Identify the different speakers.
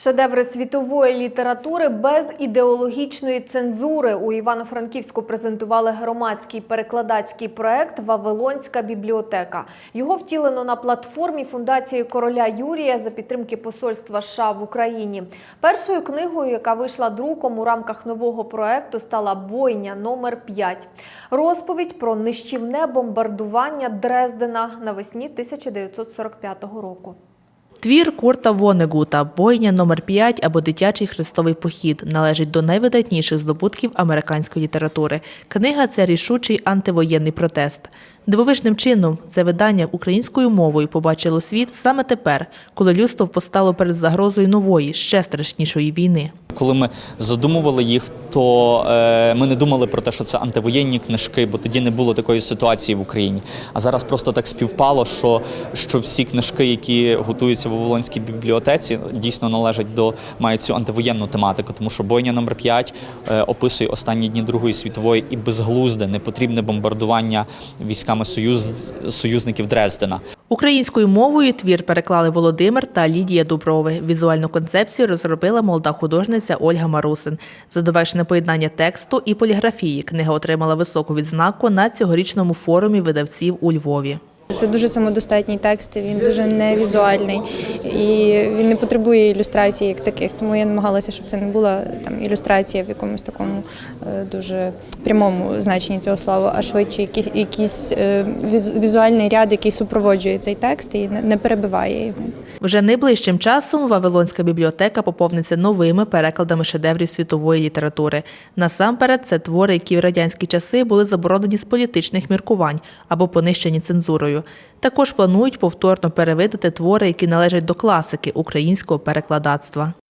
Speaker 1: Шедеври світової літератури без ідеологічної цензури у Івано-Франківську презентували громадський перекладацький проект Вавилонська бібліотека. Його втілено на платформі фундації короля Юрія за підтримки посольства США в Україні. Першою книгою, яка вийшла друком у рамках нового проекту, стала Бойня номер 5 Розповідь про нищівне бомбардування Дрездена навесні 1945 року.
Speaker 2: Твір Курта Вонегута «Бойня номер 5 або Дитячий хрестовий похід належить до найвидатніших здобутків американської літератури. Книга це рішучий антивоєнний протест. Дивовижним чином це видання українською мовою побачило світ саме тепер, коли людство постало перед загрозою нової, ще страшнішої війни.
Speaker 3: Коли ми задумували їх, то е, ми не думали про те, що це антивоєнні книжки, бо тоді не було такої ситуації в Україні. А зараз просто так співпало, що, що всі книжки, які готуються в Вавилонській бібліотеці, дійсно належать до мають цю антивоєнну тематику, тому що бойня номер 5 е, описує останні дні Другої світової і безглузде, непотрібне бомбардування військами союз, союзників Дрездена.
Speaker 2: Українською мовою твір переклали Володимир та Лідія Дуброви. Візуальну концепцію розробила молода художниця Ольга Марусин. За довершене поєднання тексту і поліграфії книга отримала високу відзнаку на цьогорічному форумі видавців у Львові.
Speaker 4: Це дуже самодостатній текст, він дуже невізуальний і він не потребує ілюстрацій як таких. Тому я намагалася, щоб це не була там ілюстрація в якомусь такому е, дуже прямому значенні цього слова, а швидше який- якийсь е, візуальний ряд, який супроводжує цей текст і не перебиває його.
Speaker 2: Вже найближчим часом Вавилонська бібліотека поповниться новими перекладами шедеврів світової літератури. Насамперед, це твори, які в радянські часи були заборонені з політичних міркувань або понищені цензурою. Також планують повторно перевидати твори, які належать до класики українського перекладацтва.